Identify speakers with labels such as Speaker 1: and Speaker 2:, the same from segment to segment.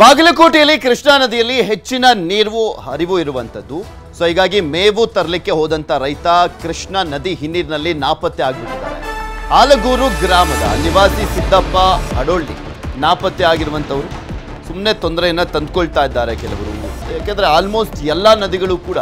Speaker 1: ಬಾಗಲಕೋಟೆಯಲ್ಲಿ ಕೃಷ್ಣಾ ನದಿಯಲ್ಲಿ ಹೆಚ್ಚಿನ ನೀರು ಹರಿವು ಇರುವಂಥದ್ದು. ಸೊ ಹೀಗಾಗಿ ಮೇವು ತರಲಿಕ್ಕೆ ಹೋದಂತ ರೈತ ಕೃಷ್ಣಾ ನದಿ ಹಿನ್ನೀರಿನಲ್ಲಿ ನಾಪತ್ತೆ ಆಗಿಬಿಟ್ಟಿದ್ದಾರೆ ಆಲಗೂರು ಗ್ರಾಮದ ನಿವಾಸಿ ಸಿದ್ದಪ್ಪ ಅಡೋಳ್ಳಿ ನಾಪತ್ತೆ ಆಗಿರುವಂಥವ್ರು. ಸುಮ್ಮನೆ ತೊಂದರೆಯನ್ನ ತಂದ್ಕೊಳ್ತಾ ಇದ್ದಾರೆ ಕೆಲವರು. ಯಾಕೆಂದ್ರೆ ಆಲ್ಮೋಸ್ಟ್ ಎಲ್ಲ ನದಿಗಳು ಕೂಡ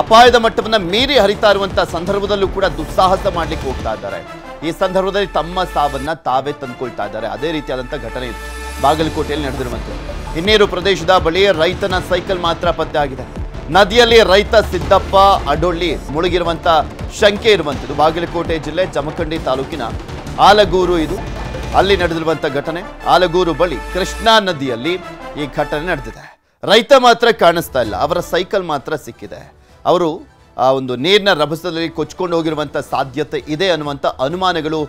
Speaker 1: ಅಪಾಯದ ಮಟ್ಟವನ್ನ ಮೀರಿ ಹರಿತಾ ಇರುವಂಥ ಸಂದರ್ಭದಲ್ಲೂ ಕೂಡ ದುಸ್ಸಾಹಸ ಮಾಡ್ಲಿಕ್ಕೆ ಹೋಗ್ತಾ ಇದ್ದಾರೆ. ಈ ಸಂದರ್ಭದಲ್ಲಿ ತಮ್ಮ ಸಾವನ್ನ ತಾವೇ ತಂದುಕೊಳ್ತಾ ಇದ್ದಾರೆ. ಅದೇ ರೀತಿಯಾದಂಥ ಘಟನೆ ಇದು ಬಾಗಲಕೋಟೆಯಲ್ಲಿ ನಡೆದಿರುವಂಥದ್ದು ಹಿನ್ನೀರು ಪ್ರದೇಶದ ಬಳಿ ರೈತನ ಸೈಕಲ್ ಮಾತ್ರ ಪತ್ತೆ ಆಗಿದೆ ನದಿಯಲ್ಲಿ ರೈತ ಸಿದ್ದಪ್ಪ ಅಡೊಳ್ಳಿ ಮುಳುಗಿರುವಂತ ಶಂಕೆ ಇರುವಂಥದ್ದು. ಬಾಗಲಕೋಟೆ ಜಿಲ್ಲೆ ಜಮಖಂಡಿ ತಾಲೂಕಿನ ಆಲಗೂರು ಇದು. ಅಲ್ಲಿ ನಡೆದಿರುವಂಥ ಘಟನೆ. ಆಲಗೂರು ಬಳಿ ಕೃಷ್ಣಾ ನದಿಯಲ್ಲಿ ಈ ಘಟನೆ ನಡೆದಿದೆ. ರೈತ ಮಾತ್ರ ಕಾಣಿಸ್ತಾ ಇಲ್ಲ. ಅವರ ಸೈಕಲ್ ಮಾತ್ರ ಸಿಕ್ಕಿದೆ. ಅವರು ಆ ಒಂದು ನೀರಿನ ರಭಸದಲ್ಲಿ ಕೊಚ್ಕೊಂಡು ಹೋಗಿರುವಂಥ ಸಾಧ್ಯತೆ ಇದೆ ಅನ್ನುವಂಥ ಅನುಮಾನಗಳು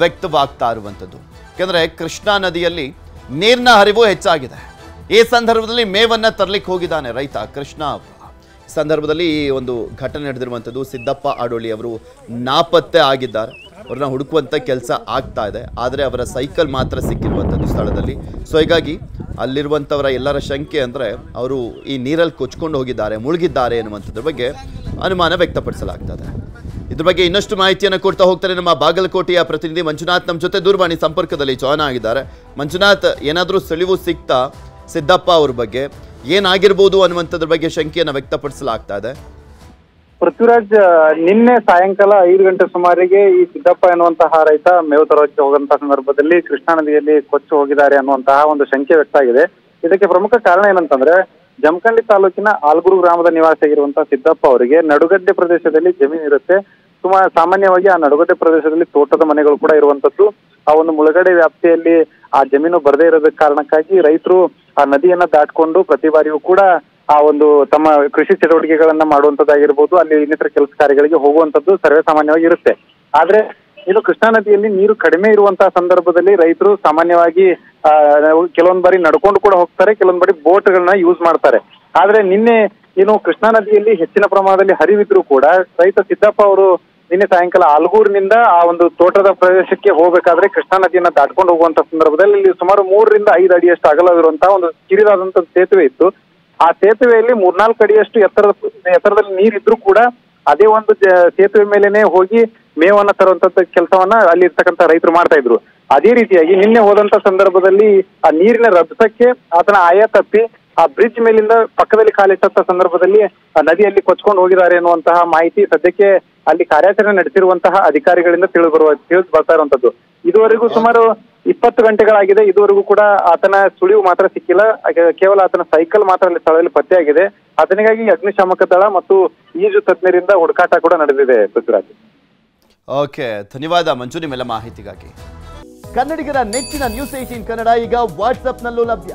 Speaker 1: ವ್ಯಕ್ತವಾಗ್ತಾ ಇರುವಂಥದ್ದು. ಯಾಕೆಂದರೆ ಕೃಷ್ಣಾ ನದಿಯಲ್ಲಿ ನೀರಿನ ಹರಿವು ಹೆಚ್ಚಾಗಿದೆ. ಈ ಸಂದರ್ಭದಲ್ಲಿ ಮೇವನ್ನ ತರಲಿಕ್ಕೆ ಹೋಗಿದ್ದಾನೆ ರೈತ ಕೃಷ್ಣ. ಸಂದರ್ಭದಲ್ಲಿ ಈ ಒಂದು ಘಟನೆ ನಡೆದಿರುವಂಥದ್ದು ಸಿದ್ದಪ್ಪ ಆಡೋಳಿ ಅವರು ನಾಪತ್ತೆ ಆಗಿದ್ದಾರೆ. ಅವ್ರನ್ನ ಹುಡುಕುವಂಥ ಕೆಲಸ ಆಗ್ತಾ ಇದೆ. ಆದರೆ ಅವರ ಸೈಕಲ್ ಮಾತ್ರ ಸಿಕ್ಕಿರುವಂಥದ್ದು ಸ್ಥಳದಲ್ಲಿ. ಸೊ, ಹೀಗಾಗಿ ಅಲ್ಲಿರುವಂಥವರ ಎಲ್ಲರ ಶಂಕೆ ಅಂದರೆ ಅವರು ಈ ನೀರಲ್ಲಿ ಕೊಚ್ಕೊಂಡು ಹೋಗಿದ್ದಾರೆ, ಮುಳುಗಿದ್ದಾರೆ ಎನ್ನುವಂಥದ್ರ ಬಗ್ಗೆ ಅನುಮಾನ ವ್ಯಕ್ತಪಡಿಸಲಾಗ್ತದೆ ಇದ್ರ ಬಗ್ಗೆ ಇನ್ನಷ್ಟು ಮಾಹಿತಿಯನ್ನು ಕೊಡ್ತಾ ಹೋಗ್ತಾರೆ ನಮ್ಮ ಬಾಗಲಕೋಟೆಯ ಪ್ರತಿನಿಧಿ ಮಂಜುನಾಥ್. ನಮ್ಮ ಜೊತೆ ದೂರವಾಣಿ ಸಂಪರ್ಕದಲ್ಲಿ ಜಾಯ್ನ್ ಆಗಿದ್ದಾರೆ. ಮಂಜುನಾಥ್, ಏನಾದರೂ ಸುಳಿವು ಸಿಗ್ತಾ ಸಿದ್ದಪ್ಪ ಅವ್ರ ಬಗ್ಗೆ ಏನಾಗಿರ್ಬೋದು ಅನ್ನುವಂಥದ್ರ ಬಗ್ಗೆ ಶಂಕೆಯನ್ನು ವ್ಯಕ್ತಪಡಿಸಲಾಗ್ತಾ ಇದೆ.
Speaker 2: ಪೃಥ್ವಿರಾಜ್, ನಿನ್ನೆ ಸಾಯಂಕಾಲ ಐದು ಗಂಟೆ ಸುಮಾರಿಗೆ ಈ ಸಿದ್ದಪ್ಪ ಎನ್ನುವಂತಹ ರೈತ ಮೇವು ತರೋಕೆ ಹೋಗುವಂತಹ ಸಂದರ್ಭದಲ್ಲಿ ಕೃಷ್ಣಾ ನದಿಯಲ್ಲಿ ಕೊಚ್ಚಿ ಹೋಗಿದ್ದಾರೆ ಅನ್ನುವಂತಹ ಒಂದು ಶಂಕೆ ವ್ಯಕ್ತ ಆಗಿದೆ. ಇದಕ್ಕೆ ಪ್ರಮುಖ ಕಾರಣ ಏನಂತಂದ್ರೆ, ಜಮಖಂಡಿ ತಾಲೂಕಿನ ಆಲ್ಗುರು ಗ್ರಾಮದ ನಿವಾಸಿಯಾಗಿರುವಂತಹ ಸಿದ್ದಪ್ಪ ಅವರಿಗೆ ನಡುಗಡ್ಡೆ ಪ್ರದೇಶದಲ್ಲಿ ಜಮೀನು ಇರುತ್ತೆ. ಸುಮಾರು ಸಾಮಾನ್ಯವಾಗಿ ಆ ನಡುಗಡ್ಡೆ ಪ್ರದೇಶದಲ್ಲಿ ತೋಟದ ಮನೆಗಳು ಕೂಡ ಇರುವಂತದ್ದು ಆ ಒಂದು ಮುಳುಗಡೆ ವ್ಯಾಪ್ತಿಯಲ್ಲಿ ಆ ಜಮೀನು ಬರದೇ ಇರೋದ ಕಾರಣಕ್ಕಾಗಿ ರೈತರು ಆ ನದಿಯನ್ನ ದಾಟ್ಕೊಂಡು ಪ್ರತಿ ಬಾರಿಯೂ ಕೂಡ ಆ ಒಂದು ತಮ್ಮ ಕೃಷಿ ಚಟುವಟಿಕೆಗಳನ್ನ ಮಾಡುವಂತದ್ದಾಗಿರ್ಬೋದು ಅಲ್ಲಿ ಇನ್ನಿತರ ಕೆಲಸ ಕಾರ್ಯಗಳಿಗೆ ಹೋಗುವಂತದ್ದು ಸರ್ವೇ ಸಾಮಾನ್ಯವಾಗಿ ಇರುತ್ತೆ. ಆದ್ರೆ ಇದು ಕೃಷ್ಣಾ ನದಿಯಲ್ಲಿ ನೀರು ಕಡಿಮೆ ಇರುವಂತಹ ಸಂದರ್ಭದಲ್ಲಿ ರೈತರು ಸಾಮಾನ್ಯವಾಗಿ ಕೆಲವೊಂದ್ ಬಾರಿ ನಡ್ಕೊಂಡು ಕೂಡ ಹೋಗ್ತಾರೆ, ಕೆಲವೊಂದ್ ಬಾರಿ ಬೋಟ್ಗಳನ್ನ ಯೂಸ್ ಮಾಡ್ತಾರೆ. ಆದ್ರೆ ನಿನ್ನೆ ಏನು ಕೃಷ್ಣಾ ನದಿಯಲ್ಲಿ ಹೆಚ್ಚಿನ ಪ್ರಮಾಣದಲ್ಲಿ ಹರಿವಿದ್ರು ಕೂಡ ರೈತ ಸಿದ್ದಪ್ಪ ಅವರು ನಿನ್ನೆ ಸಾಯಂಕಾಲ ಆಲ್ಗೂರಿನಿಂದ ಆ ಒಂದು ತೋಟದ ಪ್ರದೇಶಕ್ಕೆ ಹೋಗ್ಬೇಕಾದ್ರೆ ಕೃಷ್ಣಾ ನದಿಯನ್ನ ದಾಟ್ಕೊಂಡು ಹೋಗುವಂತ ಸಂದರ್ಭದಲ್ಲಿ ಇಲ್ಲಿ ಸುಮಾರು ಮೂರರಿಂದ ಐದು ಅಡಿಯಷ್ಟು ಅಗಲವಿರುವಂತಹ ಒಂದು ಕಿರಿದಾದಂತ ಸೇತುವೆ ಇತ್ತು. ಆ ಸೇತುವೆಯಲ್ಲಿ ಮೂರ್ನಾಲ್ಕು ಅಡಿಯಷ್ಟು ಎತ್ತರದ ಎತ್ತರದಲ್ಲಿ ನೀರಿದ್ರು ಕೂಡ ಅದೇ ಒಂದು ಸೇತುವೆ ಮೇಲೆನೆ ಹೋಗಿ ಮೇವನ್ನ ತರುವಂತ ಕೆಲಸವನ್ನ ಅಲ್ಲಿ ಇರ್ತಕ್ಕಂಥ ರೈತರು ಮಾಡ್ತಾ ಇದ್ರು. ಅದೇ ರೀತಿಯಾಗಿ ನಿನ್ನೆ ಹೋದಂತ ಸಂದರ್ಭದಲ್ಲಿ ಆ ನೀರಿನ ರಭಸಕ್ಕೆ ಆತನ ಆಯ ತಪ್ಪಿ ಆ ಬ್ರಿಡ್ಜ್ ಮೇಲಿಂದ ಪಕ್ಕದಲ್ಲಿ ಕಾಲಿಟ್ಟಂತ ಸಂದರ್ಭದಲ್ಲಿ ನದಿಯಲ್ಲಿ ಕೊಚ್ಕೊಂಡು ಹೋಗಿದ್ದಾರೆ ಎನ್ನುವಂತಹ ಮಾಹಿತಿ ಸದ್ಯಕ್ಕೆ ಅಲ್ಲಿ ಕಾರ್ಯಾಚರಣೆ ನಡೆಸಿರುವಂತಹ ಅಧಿಕಾರಿಗಳಿಂದ ತಿಳಿದು ಬರುವ, ತಿಳಿದು ಬರ್ತಾ ಇರುವಂತದ್ದು. ಇದುವರೆಗೂ ಸುಮಾರು ಇಪ್ಪತ್ತು ಗಂಟೆಗಳಾಗಿದೆ. ಇದುವರೆಗೂ ಕೂಡ ಆತನ ಸುಳಿವು ಮಾತ್ರ ಸಿಕ್ಕಿಲ್ಲ. ಕೇವಲ ಆತನ ಸೈಕಲ್ ಮಾತ್ರ ಅಲ್ಲಿ ಸ್ಥಳದಲ್ಲಿ ಪತ್ತೆಯಾಗಿದೆ. ಆತನಿಗಾಗಿ ಅಗ್ನಿಶಾಮಕ ದಳ ಮತ್ತು ಈಜು ತಜ್ಞರಿಂದ ಹುಡುಕಾಟ ಕೂಡ ನಡೆದಿದೆ, ಪೃಥ್ವಿರಾಜ್.
Speaker 1: ಓಕೆ, ಧನ್ಯವಾದ ಮಂಜು ನಿಮ್ಮೆಲ್ಲ ಮಾಹಿತಿಗಾಗಿ. ಕನ್ನಡಿಗರ ನೆಚ್ಚಿನ ನ್ಯೂಸ್ ಏಟೀನ್ ಕನ್ನಡ ಈಗ ವಾಟ್ಸ್ಆಪ್ನಲ್ಲೂ ಲಭ್ಯ.